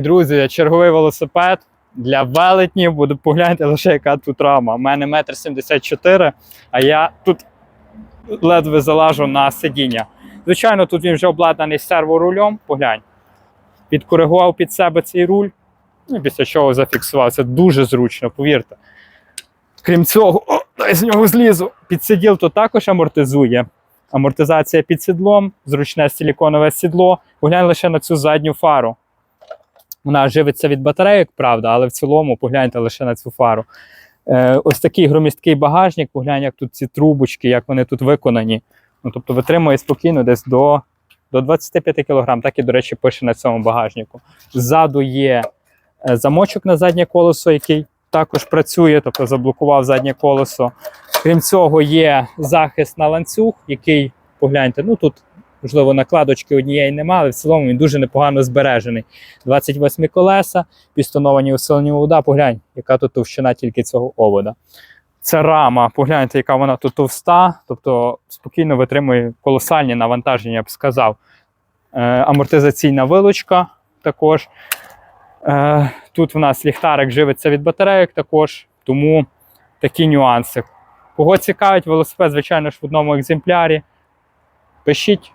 Друзі, черговий велосипед для велетнів. Буду погляньте лише, яка тут рама. У мене метр сімдесят чотири, а я тут ледве залажу на сидіння. Звичайно, тут він вже обладнаний серворулем. Поглянь. Підкоригував під себе цей руль, ну, і після чого зафіксував. Це дуже зручно, повірте. Крім цього, о, дай з нього злізу. Підсиділ то також амортизує. Амортизація під сідлом, зручне силіконове сідло. Поглянь лише на цю задню фару. Вона живиться від батарейок, правда, але в цілому погляньте лише на цю фару. Е, ось такий громісткий багажник, поглянь, як тут ці трубочки, як вони тут виконані. Ну, тобто витримує спокійно десь до, до 25 кг, так і, до речі, пише на цьому багажнику. Ззаду є е, замочок на заднє колесо, який також працює, тобто заблокував заднє колесо. Крім цього, є захист на ланцюг, який, погляньте, ну тут, можливо, накладочки однієї немає, але в цілому він дуже непогано збережений. 28 колеса, пістоновані усилені вода. Поглянь, яка тут товщина тільки цього овода. Це рама, погляньте, яка вона тут товста, тобто спокійно витримує колосальні навантаження, я б сказав. Е, амортизаційна вилочка також. Е, тут в нас ліхтарик живиться від батарейок також, тому такі нюанси. Кого цікавить велосипед, звичайно ж, в одному екземплярі. Пишіть,